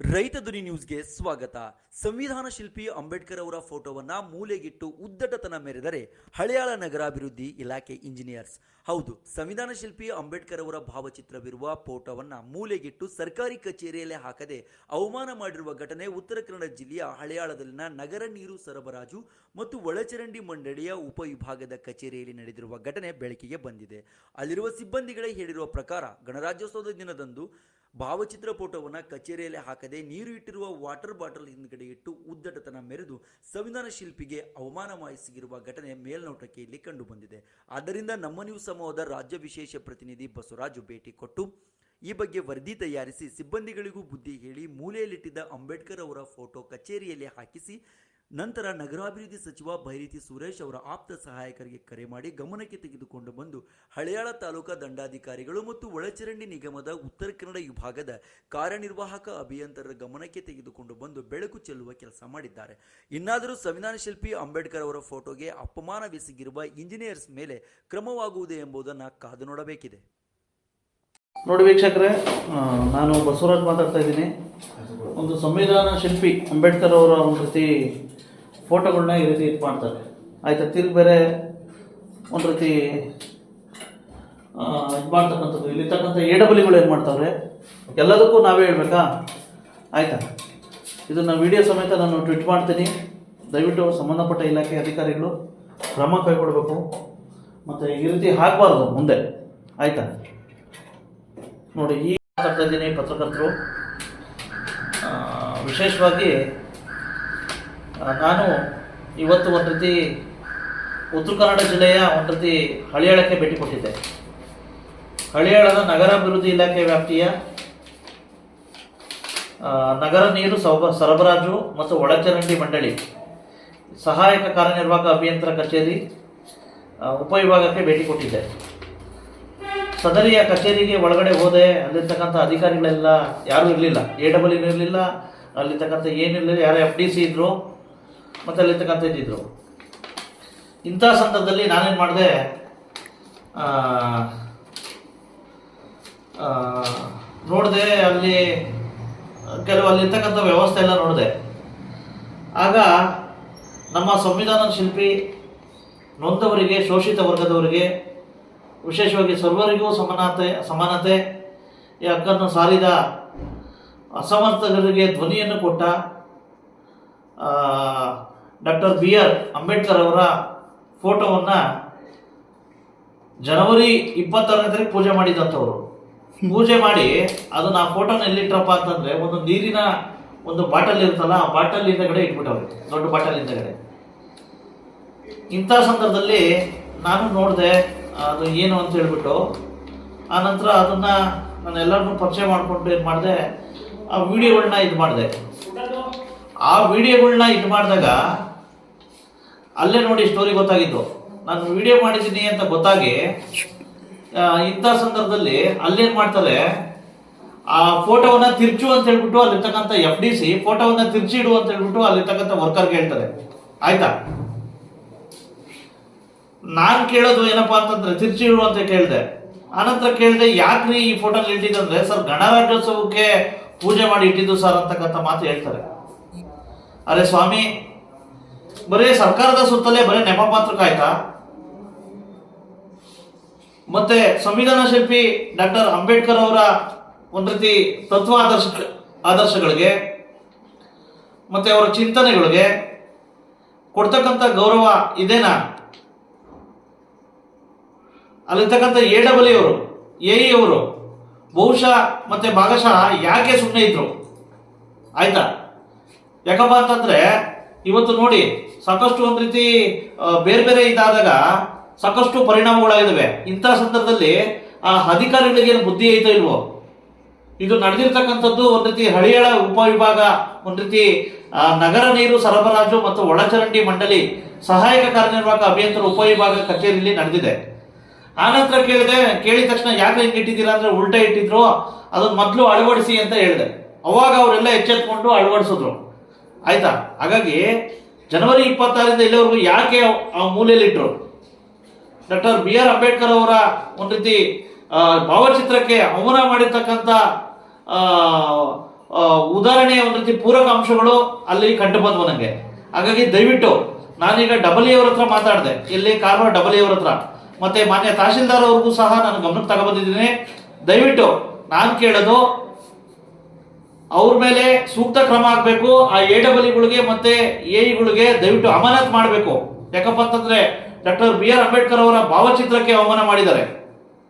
ರೈತ ಧ್ವನಿ ನ್ಯೂಸ್ಗೆ ಸ್ವಾಗತ. ಸಂವಿಧಾನ ಶಿಲ್ಪಿ ಅಂಬೇಡ್ಕರ್ ಅವರ ಫೋಟೋವನ್ನ ಮೂಲೆಗಿಟ್ಟು ಉದ್ದಟತನ ಮೆರೆದರೆ ಹಳೆಯಾಳ ನಗರಾಭಿವೃದ್ಧಿ ಇಲಾಖೆ ಇಂಜಿನಿಯರ್ಸ್. ಹೌದು, ಸಂವಿಧಾನ ಶಿಲ್ಪಿ ಅಂಬೇಡ್ಕರ್ ಅವರ ಭಾವಚಿತ್ರವಿರುವ ಫೋಟೋವನ್ನು ಮೂಲೆಗಿಟ್ಟು ಸರ್ಕಾರಿ ಕಚೇರಿಯಲ್ಲೇ ಹಾಕದೆ ಅವಮಾನ ಮಾಡಿರುವ ಘಟನೆ ಉತ್ತರ ಕನ್ನಡ ಜಿಲ್ಲೆಯ ಹಳೆಯಾಳದಲ್ಲಿನ ನಗರ ನೀರು ಸರಬರಾಜು ಮತ್ತು ಒಳಚರಂಡಿ ಮಂಡಳಿಯ ಉಪವಿಭಾಗದ ಕಚೇರಿಯಲ್ಲಿ ನಡೆದಿರುವ ಘಟನೆ ಬೆಳಕಿಗೆ ಬಂದಿದೆ. ಅಲ್ಲಿರುವ ಸಿಬ್ಬಂದಿಗಳೇ ಹೇಳಿರುವ ಪ್ರಕಾರ ಗಣರಾಜ್ಯೋತ್ಸವದ ದಿನದಂದು ಭಾವಚಿತ್ರ ಫೋಟೋವನ್ನು ಕಚೇರಿಯಲ್ಲಿ ಹಾಕದೆ ನೀರು ಇಟ್ಟಿರುವ ವಾಟರ್ ಬಾಟಲ್ ಹಿಂದ್ಗಡೆ ಇಟ್ಟು ಉದ್ದಟತನ ಮೆರೆದು ಸಂವಿಧಾನ ಶಿಲ್ಪಿಗೆ ಅವಮಾನವಾಗಿಸಿರುವ ಘಟನೆ ಮೇಲ್ನೋಟಕ್ಕೆ ಇಲ್ಲಿ ಕಂಡು ಬಂದಿದೆ. ಆದ್ದರಿಂದ ನಮ್ಮ ನ್ಯೂಸ್ ಸಮೂಹದ ರಾಜ್ಯ ವಿಶೇಷ ಪ್ರತಿನಿಧಿ ಬಸವರಾಜು ಭೇಟಿ ಕೊಟ್ಟು ಈ ಬಗ್ಗೆ ವರದಿ ತಯಾರಿಸಿ ಸಿಬ್ಬಂದಿಗಳಿಗೂ ಬುದ್ಧಿ ಹೇಳಿ ಮೂಲೆಯಲ್ಲಿಟ್ಟಿದ್ದ ಅಂಬೇಡ್ಕರ್ ಅವರ ಫೋಟೋ ಕಚೇರಿಯಲ್ಲಿ ಹಾಕಿಸಿ ನಂತರ ನಗರಾಭಿವೃದ್ಧಿ ಸಚಿವ ಭೈರತಿ ಸುರೇಶ್ ಅವರ ಆಪ್ತ ಸಹಾಯಕರಿಗೆ ಕರೆ ಮಾಡಿ ಗಮನಕ್ಕೆ ತೆಗೆದುಕೊಂಡು ಬಂದು ಹಳೆಯಾಳ ತಾಲೂಕಾ ದಂಡಾಧಿಕಾರಿಗಳು ಮತ್ತು ಒಳಚರಂಡಿ ನಿಗಮದ ಉತ್ತರ ಕನ್ನಡ ವಿಭಾಗದ ಕಾರ್ಯನಿರ್ವಾಹಕ ಅಭಿಯಂತರರ ಗಮನಕ್ಕೆ ತೆಗೆದುಕೊಂಡು ಬಂದು ಬೆಳಕು ಚೆಲ್ಲುವ ಕೆಲಸ ಮಾಡಿದ್ದಾರೆ. ಇನ್ನಾದರೂ ಸಂವಿಧಾನ ಶಿಲ್ಪಿ ಅಂಬೇಡ್ಕರ್ ಅವರ ಫೋಟೋಗೆ ಅಪಮಾನವೆಸಗಿರುವ ಇಂಜಿನಿಯರ್ಸ್ ಮೇಲೆ ಕ್ರಮವಾಗುವುದೇ ಎಂಬುದನ್ನು ಕಾದು ನೋಡಬೇಕಿದೆ. ನೋಡಿ ವೀಕ್ಷಕರೇ ನಾನು ಬಸವರಾಜ್ ಮಾತಾಡ್ತಾ ಇದ್ದೀನಿ. ಒಂದು ಸಂವಿಧಾನ ಶಿಲ್ಪಿ ಅಂಬೇಡ್ಕರ್ ಅವರ ಒಂದು ಫೋಟೋಗಳನ್ನ ಈ ರೀತಿ ಇದು ಮಾಡ್ತಾರೆ. ಆಯಿತಾ, ತಿರ್ಗಿ ಬೇರೆ ಒಂದು ರೀತಿ ಇದು ಮಾಡ್ತಕ್ಕಂಥದ್ದು. ಇಲ್ಲಿರ್ತಕ್ಕಂಥ ಎ ಡಬ್ಲ್ಯೂಗಳು ಏನು ಮಾಡ್ತಾವ್ರೆ? ಎಲ್ಲದಕ್ಕೂ ನಾವೇ ಹೇಳ್ಬೇಕಾ? ಆಯಿತಾ? ಇದನ್ನು ವಿಡಿಯೋ ಸಮೇತ ನಾನು ಟ್ವಿಟ್ ಮಾಡ್ತೀನಿ. ದಯವಿಟ್ಟು ಸಂಬಂಧಪಟ್ಟ ಇಲಾಖೆ ಅಧಿಕಾರಿಗಳು ಕ್ರಮ ಕೈಗೊಳ್ಳಬೇಕು ಮತ್ತು ಈ ರೀತಿ ಹಾಕಬಾರ್ದು ಮುಂದೆ. ಆಯಿತಾ? ನೋಡಿ, ಈ ಮಾತಾಡ್ತಾ ಇದ್ದೀನಿ ಪತ್ರಕರ್ತರು. ವಿಶೇಷವಾಗಿ ನಾನು ಇವತ್ತು ಒಂದು ರೀತಿ ಉತ್ತರ ಕನ್ನಡ ಜಿಲ್ಲೆಯ ಒಂದು ರೀತಿ ಹಳಿಯಾಳಕ್ಕೆ ಭೇಟಿ ಕೊಟ್ಟಿದ್ದೆ. ಹಳಿಯಾಳದ ನಗರಾಭಿವೃದ್ಧಿ ಇಲಾಖೆ ವ್ಯಾಪ್ತಿಯ ನಗರ ನೀರು ಸೌಬ, ಸರಬರಾಜು ಮತ್ತು ಒಳಚರಂಡಿ ಮಂಡಳಿ, ಸಹಾಯಕ ಕಾರ್ಯನಿರ್ವಾಹಕ ಅಭಿಯಂತರ ಕಚೇರಿ ಉಪವಿಭಾಗಕ್ಕೆ ಭೇಟಿ ಕೊಟ್ಟಿದ್ದೆ. ಸದರಿಯ ಕಚೇರಿಗೆ ಒಳಗಡೆ ಹೋದೆ, ಅಲ್ಲಿರ್ತಕ್ಕಂಥ ಅಧಿಕಾರಿಗಳೆಲ್ಲ ಯಾರೂ ಇರಲಿಲ್ಲ. ಎ ಡಬಲ್ ಇರಲಿಲ್ಲ, ಅಲ್ಲಿರ್ತಕ್ಕಂಥ ಏನಿರಲಿಲ್ಲ, ಯಾರು ಎಫ್ ಡಿ ಸಿ ಇದ್ದರು ಮತ್ತು ಅಲ್ಲಿರ್ತಕ್ಕಂಥ ಇದ್ದಿದ್ರು. ಇಂಥ ಸಂದರ್ಭದಲ್ಲಿ ನಾನೇನು ಮಾಡಿದೆ ನೋಡಿದೆ ಅಲ್ಲಿ, ಕೆಲವು ಅಲ್ಲಿರ್ತಕ್ಕಂಥ ವ್ಯವಸ್ಥೆ ಎಲ್ಲ ನೋಡಿದೆ. ಆಗ ನಮ್ಮ ಸಂವಿಧಾನ ಶಿಲ್ಪಿ ನೊಂದವರಿಗೆ, ಶೋಷಿತ ವರ್ಗದವರಿಗೆ, ವಿಶೇಷವಾಗಿ ಸರ್ವರಿಗೂ ಸಮಾನತೆ ಸಮಾನತೆ, ಈ ಹಕ್ಕನ್ನು ಸಾರಿದ ಅಸಮರ್ಥರಿಗೆ ಧ್ವನಿಯನ್ನು ಕೊಟ್ಟ ಡಾಕ್ಟರ್ ಬಿ ಆರ್ ಅಂಬೇಡ್ಕರ್ ಅವರ ಫೋಟೋವನ್ನು ಜನವರಿ ಇಪ್ಪತ್ತಾರನೇ ತಾರೀಕು ಪೂಜೆ ಮಾಡಿದಂಥವ್ರು. ಪೂಜೆ ಮಾಡಿ ಅದನ್ನ ಆ ಫೋಟೋನ ಎಲ್ಲಿಟ್ರಪ್ಪ ಅಂತಂದ್ರೆ ಒಂದು ನೀರಿನ ಒಂದು ಬಾಟಲ್ ಇರುತ್ತಲ್ಲ, ಆ ಬಾಟಲ್ ಹಿಂದಗಡೆ ಇಟ್ಬಿಟ್ಟವ್ರೆ, ದೊಡ್ಡ ಬಾಟಲ್ ಹಿಂದಗಡೆ. ಇಂಥ ಸಂದರ್ಭದಲ್ಲಿ ನಾನು ನೋಡಿದೆ, ಅದು ಏನು ಅಂತ ಹೇಳ್ಬಿಟ್ಟು, ಆ ನಂತರ ಅದನ್ನ ನಾನು ಎಲ್ಲರನ್ನೂ ಪರಿಚಯ ಮಾಡಿಕೊಂಡು ಏನು ಮಾಡಿದೆ, ಆ ವಿಡಿಯೋಗಳನ್ನ ಇದು ಮಾಡಿದೆ. ಆ ವಿಡಿಯೋಗಳನ್ನ ಇದು ಮಾಡಿದಾಗ ಅಲ್ಲೇ ನೋಡಿ ಸ್ಟೋರಿ ಗೊತ್ತಾಗಿದ್ದು. ನಾನು ವಿಡಿಯೋ ಮಾಡಿದ್ದೀನಿ ಅಂತ ಗೊತ್ತಾಗಿ ಇಂಥ ಸಂದರ್ಭದಲ್ಲಿ ಅಲ್ಲೇನು ಮಾಡ್ತಾರೆ, ಆ ಫೋಟೋವನ್ನ ತಿರ್ಚು ಅಂತ ಹೇಳ್ಬಿಟ್ಟು ಅಲ್ಲಿರ್ತಕ್ಕಂಥ ಎಫ್ ಡಿ ಸಿ ಫೋಟೋವನ್ನ ತಿರ್ಚಿಡು ಅಂತ ಹೇಳ್ಬಿಟ್ಟು ಅಲ್ಲಿರ್ತಕ್ಕಂಥ ವರ್ಕರ್ ಹೇಳ್ತಾರೆ. ಆಯ್ತಾ? ನಾನು ಕೇಳೋದು ಏನಪ್ಪಾ ಅಂತಂದ್ರೆ ತಿರ್ಚಿಡು ಅಂತ ಕೇಳಿದೆ. ಆನಂತರ ಕೇಳಿದೆ, ಯಾಕ್ರಿ ಈ ಫೋಟೋ ಇಟ್ಟಿದ್ದಂದ್ರೆ ಸರ್ ಗಣರಾಜ್ಯೋತ್ಸವಕ್ಕೆ ಪೂಜೆ ಮಾಡಿ ಇಟ್ಟಿದ್ದು ಸರ್ ಅಂತಕ್ಕಂಥ ಮಾತು ಹೇಳ್ತಾರೆ. ಅರೆ ಸ್ವಾಮಿ, ಬರೀ ಸರ್ಕಾರದ ಸುತ್ತಲೇ ಬರೀ ನೆಪ ಮಾತ್ರಕ್ಕೆ ಆಯ್ತಾ? ಮತ್ತೆ ಸಂವಿಧಾನ ಶಿಲ್ಪಿ ಡಾಕ್ಟರ್ ಅಂಬೇಡ್ಕರ್ ಅವರ ಒಂದು ರೀತಿ ತತ್ವ ಆದರ್ಶ, ಆದರ್ಶಗಳಿಗೆ, ಮತ್ತೆ ಅವರ ಚಿಂತನೆಗಳಿಗೆ ಕೊಡ್ತಕ್ಕಂಥ ಗೌರವ ಇದೇನಾ? ಅಲ್ಲಿರ್ತಕ್ಕಂಥ ಎ ಅವರು ಎ ಅವರು ಬಹುಶಃ ಮತ್ತೆ ಭಾಗಶಃ ಯಾಕೆ ಸುಮ್ಮನೆ ಇದ್ರು? ಆಯ್ತಾ? ಯಾಕಪ್ಪ ಅಂತಂದ್ರೆ ಇವತ್ತು ನೋಡಿ ಸಾಕಷ್ಟು ಒಂದು ರೀತಿ ಬೇರೆ ಬೇರೆ ಇದಾದಾಗ ಸಾಕಷ್ಟು ಪರಿಣಾಮಗಳಾಗಿದ್ದಾವೆ ಇಂತಹ ಸಂದರ್ಭದಲ್ಲಿ ಆ ಅಧಿಕಾರಿಗಳಿಗೆ ಏನು ಬುದ್ಧಿ ಐತೋ ಇಲ್ವೋ? ಇದು ನಡೆದಿರ್ತಕ್ಕಂಥದ್ದು ಒಂದು ರೀತಿ ಹಳಿಯಳ ಉಪವಿಭಾಗ, ಒಂದು ರೀತಿ ನಗರ ನೀರು ಸರಬರಾಜು ಮತ್ತು ಒಳಚರಂಡಿ ಮಂಡಳಿ ಸಹಾಯಕ ಕಾರ್ಯನಿರ್ವಾಹಕ ಅಭಿಯಂತರ ಉಪವಿಭಾಗ ಕಚೇರಿಯಲ್ಲಿ ನಡೆದಿದೆ. ಆನಂತರ ಕೇಳಿದೆ, ಕೇಳಿದ ತಕ್ಷಣ ಯಾಕೆ ಹಿಂಗೆ ಇಟ್ಟಿದ್ದೀರಾ ಅಂದ್ರೆ ಉಲ್ಟಾ ಇಟ್ಟಿದ್ರು, ಅದನ್ನ ಮೊದಲು ಅಳವಡಿಸಿ ಅಂತ ಹೇಳಿದೆ. ಅವಾಗ ಅವರೆಲ್ಲ ಎಚ್ಚೆತ್ಕೊಂಡು ಅಳವಡಿಸಿದ್ರು. ಆಯ್ತಾ? ಹಾಗಾಗಿ ಜನವರಿ ಇಪ್ಪತ್ತಾರರಿಂದ ಇಲ್ಲಿವರೆಗೂ ಯಾಕೆ ಆ ಮೂಲೆಯಲ್ಲಿಟ್ಟರು ಡಾಕ್ಟರ್ ಬಿ ಆರ್ ಅಂಬೇಡ್ಕರ್ ಅವರ ಒಂದು ರೀತಿ ಭಾವಚಿತ್ರಕ್ಕೆ ಅವಮಾನ ಮಾಡಿರ್ತಕ್ಕಂಥ ಉದಾಹರಣೆಯ ಒಂದು ರೀತಿ ಪೂರಕ ಅಂಶಗಳು ಅಲ್ಲಿ ಕಂಡು ಬಂದವು ನನಗೆ ಹಾಗಾಗಿ ದಯವಿಟ್ಟು ನಾನೀಗ ಡಬಲಿ ಅವ್ರ ಹತ್ರ ಮಾತಾಡಿದೆ. ಇಲ್ಲಿ ಕಾರವಾರ ಡಬಲಿ ಅವ್ರ ಹತ್ರ. ಮತ್ತೆ ಮಾನ್ಯ ತಹಶೀಲ್ದಾರ್ ಅವ್ರಿಗೂ ಸಹ ನಾನು ಗಮನಕ್ಕೆ ತಗೊಬಂದಿದ್ದೀನಿ ದಯವಿಟ್ಟು ನಾನು ಕೇಳೋದು ಅವ್ರ ಮೇಲೆ ಸೂಕ್ತ ಕ್ರಮ ಆಗಬೇಕು, ಆ ಎ ಡಬ್ಲ್ಯೂಗಳಿಗೆ ಮತ್ತೆ ಎಗಳಿಗೆ ದಯವಿಟ್ಟು ಅಮಾನತ್ ಮಾಡಬೇಕು. ಯಾಕಪ್ಪ ಅಂತಂದ್ರೆ ಡಾಕ್ಟರ್ ಬಿ ಆರ್ ಅಂಬೇಡ್ಕರ್ ಅವರ ಭಾವಚಿತ್ರಕ್ಕೆ ಅವಮಾನ ಮಾಡಿದ್ದಾರೆ.